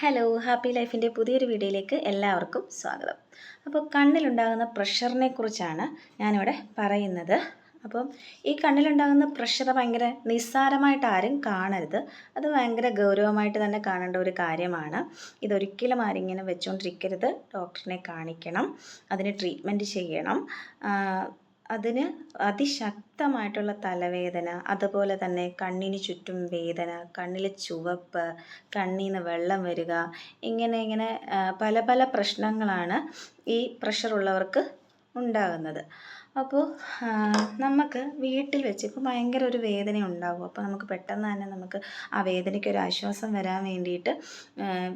Hello happy ലൈഫിന്റെ പുതിയൊരു വീഡിയോയിലേക്ക് എല്ലാവർക്കും സ്വാഗതം. അപ്പോൾ കണ്ണിലുണ്ടാകുന്ന പ്രഷറിനെ കുറിച്ചാണ് ഞാനിവിടെ പറയുന്നത്. അപ്പം ഈ കണ്ണിലുണ്ടാകുന്ന പ്രഷർ ഭയങ്കര നിസ്സാരമായിട്ട് ആരും കാണരുത്. അത് ഭയങ്കര ഗൗരവമായിട്ട് തന്നെ കാണേണ്ട ഒരു കാര്യമാണ്. ഇതൊരിക്കലും ആരും ഇങ്ങനെ വെച്ചുകൊണ്ടിരിക്കരുത് ഡോക്ടറിനെ കാണിക്കണം. അതിന് ട്രീറ്റ്മെന്റ് ചെയ്യണം. അതിന് അതിശക്തമായിട്ടുള്ള തലവേദന അതുപോലെ തന്നെ കണ്ണിന് ചുറ്റും വേദന കണ്ണിൽ ചുവപ്പ് കണ്ണിൽ നിന്ന് വെള്ളം വരിക ഇങ്ങനെ ഇങ്ങനെ പല പല പ്രശ്നങ്ങളാണ് ഈ പ്രഷറുള്ളവർക്ക് ഉണ്ടാകുന്നത്. അപ്പോൾ നമുക്ക് വീട്ടിൽ വെച്ച് ഇപ്പോൾ ഭയങ്കര ഒരു വേദന ഉണ്ടാകും അപ്പോൾ നമുക്ക് പെട്ടെന്ന് തന്നെ നമുക്ക് ആ വേദനയ്ക്ക് ഒരു ആശ്വാസം വരാൻ വേണ്ടിയിട്ട്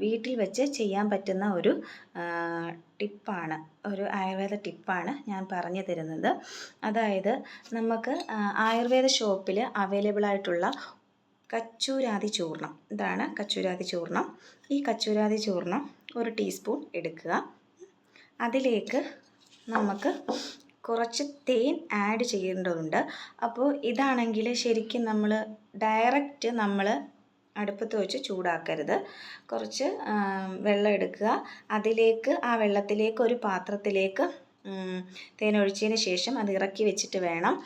വീട്ടിൽ വെച്ച് ചെയ്യാൻ പറ്റുന്ന ഒരു ടിപ്പാണ്. ഒരു ആയുർവേദ ടിപ്പാണ് ഞാൻ പറഞ്ഞു തരുന്നത്. അതായത് നമുക്ക് ആയുർവേദ ഷോപ്പിൽ അവൈലബിൾ ആയിട്ടുള്ള കച്ചൂരാതി ചൂർണം ഇതാണ് കച്ചൂരാതി ചൂർണം ഈ കച്ചൂരാതി ചൂർണം ഒരു ടീസ്പൂൺ എടുക്കുക. അതിലേക്ക് നമുക്ക് കുറച്ച് തേൻ ആഡ് ചെയ്യേണ്ടതുണ്ട്. അപ്പോൾ ഇതാണെങ്കിൽ ശരിക്കും നമ്മൾ ഡയറക്റ്റ് നമ്മൾ അടുപ്പത്ത് വെച്ച് ചൂടാക്കരുത്. കുറച്ച് വെള്ളം എടുക്കുക. അതിലേക്ക് ആ വെള്ളത്തിലേക്ക് ഒരു പാത്രത്തിലേക്ക് തേൻ ഒഴിച്ചതിന് ശേഷം അത് ഇറക്കി വെച്ചിട്ട് വേണം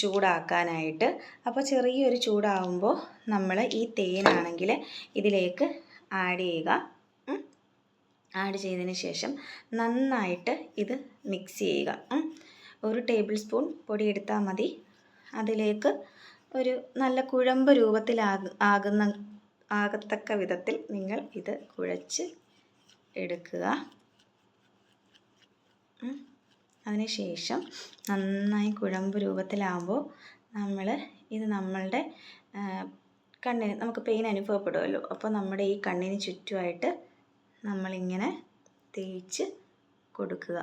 ചൂടാക്കാനായിട്ട്. അപ്പോൾ ചെറിയൊരു ചൂടാവുമ്പോൾ നമ്മൾ ഈ തേനാണെങ്കിൽ ഇതിലേക്ക് ആഡ് ചെയ്യുക. ആഡ് ചെയ്തതിന് ശേഷം നന്നായിട്ട് ഇത് മിക്സ് ചെയ്യുക. ഒരു ടേബിൾ സ്പൂൺ പൊടി എടുത്താൽ മതി. അതിലേക്ക് ഒരു നല്ല കുഴമ്പ് രൂപത്തിലാകുന്ന ആകുന്ന ആകത്തക്ക വിധത്തിൽ നിങ്ങൾ ഇത് കുഴച്ച് എടുക്കുക. അതിനുശേഷം നന്നായി കുഴമ്പ് രൂപത്തിലാകുമ്പോൾ നമ്മൾ ഇത് നമ്മളുടെ കണ്ണിന് നമുക്ക് പെയിൻ അനുഭവപ്പെടുമല്ലോ. അപ്പോൾ നമ്മുടെ ഈ കണ്ണിന് ചുറ്റുമായിട്ട് നമ്മളിങ്ങനെ തേച്ച് കൊടുക്കുക.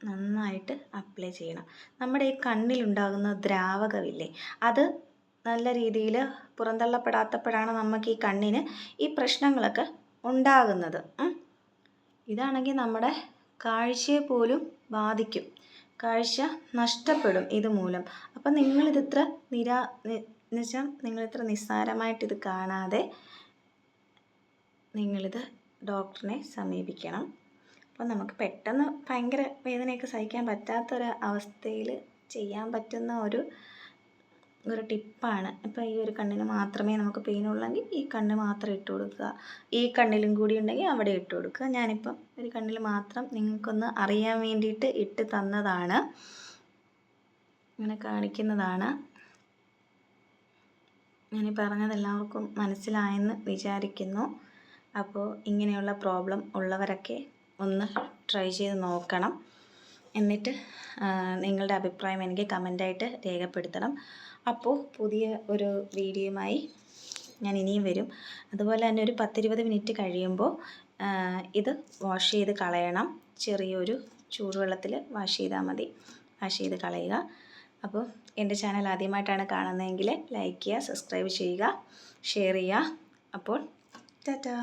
നന്നായിട്ട് അപ്ലൈ ചെയ്യണം. നമ്മുടെ ഈ കണ്ണിലുണ്ടാകുന്ന ദ്രാവകമില്ലേ അത് നല്ല രീതിയിൽ പുറന്തള്ളപ്പെടാത്തപ്പോഴാണ് നമുക്ക് ഈ കണ്ണിന് ഈ പ്രശ്നങ്ങളൊക്കെ ഉണ്ടാകുന്നത്. ഇതാണെങ്കിൽ നമ്മുടെ കാഴ്ചയെ പോലും ബാധിക്കും. കാഴ്ച നഷ്ടപ്പെടും ഇതുമൂലം. അപ്പം നിങ്ങളിതിത്ര നിരാ എന്നുവെച്ചാൽ നിങ്ങളിത്ര നിസ്സാരമായിട്ടിത് കാണാതെ നിങ്ങളിത് ഡോക്ടറിനെ സമീപിക്കണം. അപ്പോൾ നമുക്ക് പെട്ടെന്ന് ഭയങ്കര വേദനയൊക്കെ സഹിക്കാൻ പറ്റാത്തൊരു അവസ്ഥയിൽ ചെയ്യാൻ പറ്റുന്ന ഒരു ഒരു ടിപ്പാണ്. ഇപ്പോൾ ഈ ഒരു കണ്ണിന് മാത്രമേ നമുക്ക് പെയിൻ ഉള്ളെങ്കിൽ ഈ കണ്ണ് മാത്രം ഇട്ട് കൊടുക്കുക. ഈ കണ്ണിലും കൂടി ഉണ്ടെങ്കിൽ അവിടെ ഇട്ട് കൊടുക്കുക. ഞാനിപ്പം ഒരു കണ്ണിൽ മാത്രം നിങ്ങൾക്കൊന്ന് അറിയാൻ വേണ്ടിയിട്ട് ഇട്ട് തന്നതാണ്. ഇങ്ങനെ കാണിക്കുന്നതാണ്. ഞാൻ പറഞ്ഞത് എല്ലാവർക്കും മനസ്സിലായെന്ന് വിചാരിക്കുന്നു. അപ്പോൾ ഇങ്ങനെയുള്ള പ്രോബ്ലം ഉള്ളവരൊക്കെ ഒന്ന് ട്രൈ ചെയ്ത് നോക്കണം. എന്നിട്ട് നിങ്ങളുടെ അഭിപ്രായം എനിക്ക് കമന്റായിട്ട് രേഖപ്പെടുത്തണം. അപ്പോൾ പുതിയ ഒരു വീഡിയോയുമായി ഞാൻ ഇനിയും വരും. അതുപോലെ തന്നെ ഒരു പത്തിരുപത് മിനിറ്റ് കഴിയുമ്പോൾ ഇത് വാഷ് ചെയ്ത് കളയണം. ചെറിയൊരു ചൂടുവെള്ളത്തിൽ വാഷ് ചെയ്താൽ മതി. വാഷ് ചെയ്ത് കളയുക. അപ്പോൾ എന്റെ ചാനൽ ആദ്യമായിട്ടാണ് കാണുന്നതെങ്കിൽ ലൈക്ക് ചെയ്യുക സബ്സ്ക്രൈബ് ചെയ്യുക ഷെയർ ചെയ്യുക. അപ്പോൾ টাটা